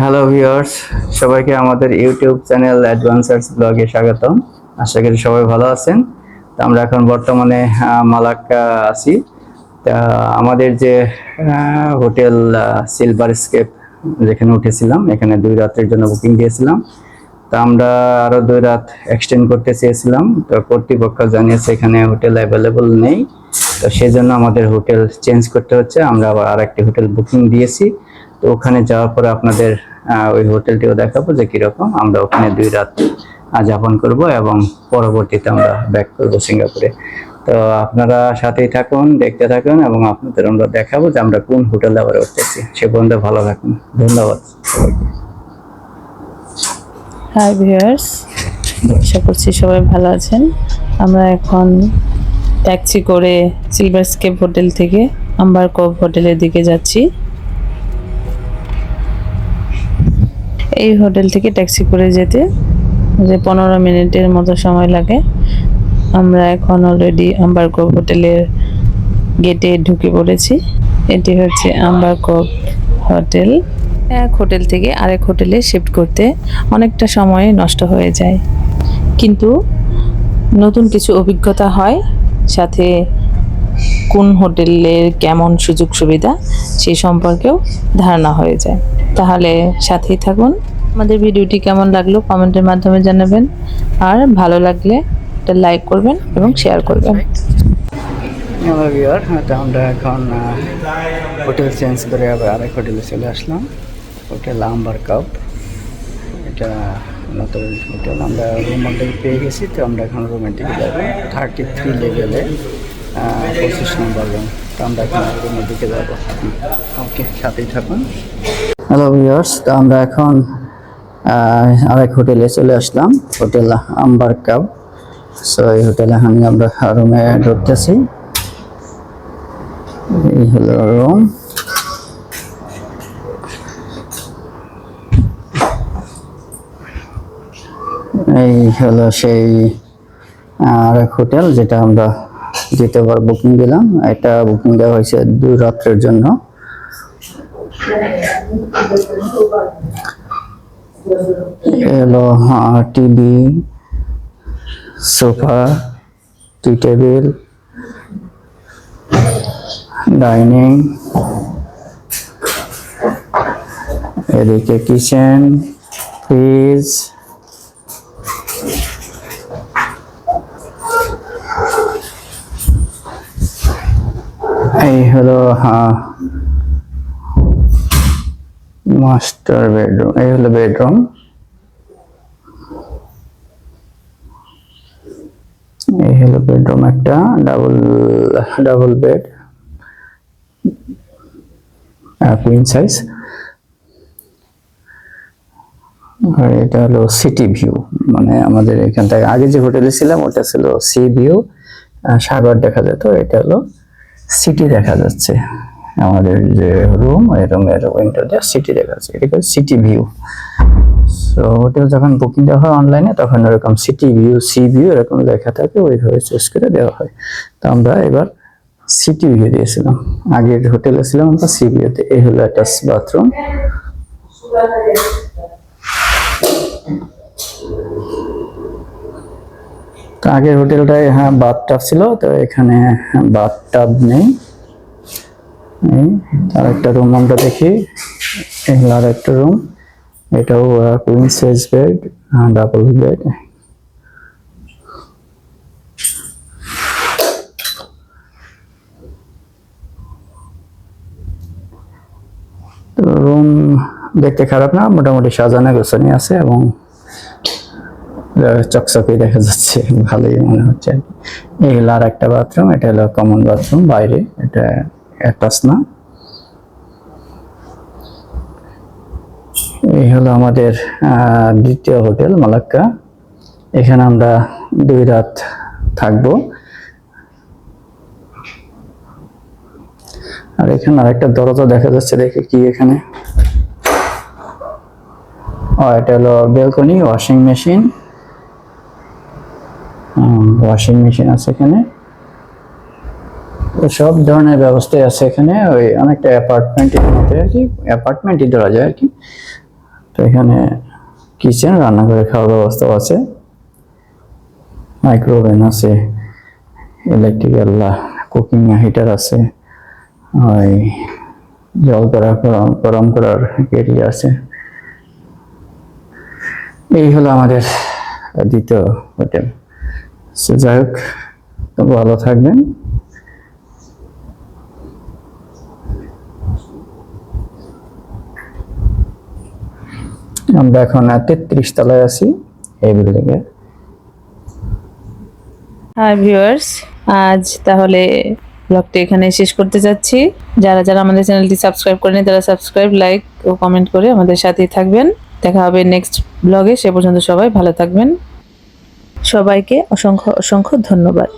Hello viewers সবাইকে আমাদের YouTube channel অ্যাডভান্সার্স ব্লগে স্বাগতম। আশা করি সবাই ভালো আছেন। তো আমরা এখন বর্তমানে মালাক্কা আছি। তা আমাদের যে হোটেল সিলভার স্কেপ যেখানে উঠেছিলাম, এখানে দুই রাতের জন্য বুকিং দিয়েছিলাম। তা আমরা আরও দুই রাত এক্সটেন্ড করতে চেয়েছিলাম। তো কর্তৃপক্ষ জানিয়েছে এখানে হোটেল অ্যাভেলেবল নেই। তো সেই জন্য আমাদের হোটেল চেঞ্জ করতে হচ্ছে। আমরা আবার আরেকটি হোটেল বুকিং দিয়েছি। তো ওখানে যাওয়ার পরে আপনাদের ওই হোটেলটিও দেখাবো যে কীরকম। আমরা ওখানে দুই রাত যাপন করব এবং পরবর্তীতে আমরা ব্যাক করব সিঙ্গাপুরে। তো আপনারা সাথেই থাকুন, দেখতে থাকুন এবং আপনাদের আমরা দেখাবো যে আমরা কোন হোটেলে আবার উঠতেছি সে পর্যন্ত ভালো থাকুন। ধন্যবাদ হাই ভিউয়ার্স আশা করছি সবাই ভালো আছেন। আমরা এখন ট্যাক্সি করে সিলভার স্কেপ হোটেল থেকে আম্বার কোভ হোটেলের দিকে যাচ্ছি। এই হোটেল থেকে ট্যাক্সি করে যেতে, যে পনেরো মিনিটের মতো সময় লাগে। আমরা এখন অলরেডি আম্বার কোভ হোটেলের গেটে ঢুকে পড়েছি। এটি হচ্ছে আম্বার কোভ হোটেল। এক হোটেল থেকে আরেক হোটেলে শিফট করতে অনেকটা সময় নষ্ট হয়ে যায়। কিন্তু নতুন কিছু অভিজ্ঞতা হয়, সাথে কোন হোটেলের কেমন সুযোগ সুবিধা সেই সম্পর্কেও ধারণা হয়ে যায়। তাহলে সাথেই থাকুন। আমাদের ভিডিওটি কেমন লাগল কমেন্টের মাধ্যমে জানাবেন। আর ভালো লাগলে একটা লাইক করবেন এবং শেয়ার করবেন। আমরা এখন হোটেল চেঞ্জ করে আবার আরেক হোটেলে চলে আসলাম। Hotel Amber cup. এটা নতুন হোটেল। আমরা রুম অলরেডি পেয়ে গেছি তো আমরা এখন রুমের দিকে যাব। থার্টি থ্রি লেভেলে পঁচিশ নম্বর রুম তো আমরা এখন রুমের দিকে যাব। ওকে সাথেই থাকুন। হ্যালো ভিউয়ার্স তো আমরা এখন আরেক হোটেলে চলে আসলাম, হোটেল আম্বার কাপ সো এই হোটেলে আমি আমরা রুমে ঢুকতেছি। এই হলো রুম এই হলো সেই আর এক হোটেল যেটা আমরা দ্বিতীয়বার বুকিং দিলাম। এটা বুকিং দেওয়া হয়েছে দুই রাত্রের জন্য। এলো TV sofa tea table dining এদিকে কিচেন ফ্রিজ এই হলো মাস্টার বেডরুম এই হলো বেডরুম এই হলো বেডরুম একটা double double bed queen size আর এটা হলো সিটি ভিউ মানে আমাদের এখান থেকে। আগে যে হোটেলে ছিলাম, ওটা ছিল সি ভিউ সাগর দেখা যেত, এটা হলো সিটি দেখা যাচ্ছে। আমাদের যে রুম এই রুমের উইন্ডো দিয়ে সিটি দেখা যাচ্ছে এটা সিটি ভিউ সো হোটেল যখন বুকিং দেওয়া হয় অনলাইনে তখন এরকম সিটি ভিউ সি ভিউ এরকম লেখা থাকে, ওইভাবে চুজ করে দেওয়া হয়। তো আমরা এবার সিটি ভিউ দিয়েছিলাম। আগের হোটেলে ছিলাম আমরা সি ভিউতে এই হলো অ্যাটাচ বাথরুম তো আগের হোটেলটায় হ্যাঁ বাথটাব ছিল, তো এখানে বাথটাব নেই। এই আর একটা রুম আমরা দেখি। এই আর একটা রুম এটাও queen size bed double bed room দেখতে খারাপ না, মোটামুটি সাজানো গোছানি আছে এবং চকচকে দেখা যাচ্ছে, ভালোই মনে হচ্ছে। হলো আর একটা বাথরুম এটা হলো কমন বাথরুম বাইরে। এটা অ্যাটাচ না। এই হলো আমাদের দ্বিতীয় হোটেল মালাক্কা। এখানে আমরা দুই রাত থাকব। আর এখানে আরেকটা দরজা দেখা যাচ্ছে, দেখে কি এখানে। ও, এটা হলো balcony washing machine washing machine আছে এখানে। সব ধরনের ব্যবস্থাই আছে এখানে, ওই অনেকটা অ্যাপার্টমেন্টের মধ্যে আর কি অ্যাপার্টমেন্টই ধরা যায় আর কি। তো এখানে কিচেন রান্নাঘরে খাওয়ার ব্যবস্থাও আছে। মাইক্রোওভেন আছে ইলেকট্রিক্যাল কুকিং হিটার আছে, ওই জল করা গরম করার কেটলি আছে। এই হলো আমাদের দ্বিতীয় হোটেল সে যাই হোক, ভালো থাকবেন। আমরা এখন তেত্রিশ তলায় আছি এই বিল্ডিং এ হাই ভিউয়ার্স আজ তাহলে ব্লগটি এখানে শেষ করতে যাচ্ছি। যারা যারা আমাদের চ্যানেলটি সাবস্ক্রাইব করেনি, তারা সাবস্ক্রাইব লাইক ও কমেন্ট করে আমাদের সাথেই থাকবেন। দেখা হবে নেক্সট ব্লগে সে পর্যন্ত সবাই ভালো থাকবেন। সবাইকে অসংখ্য অসংখ্য ধন্যবাদ।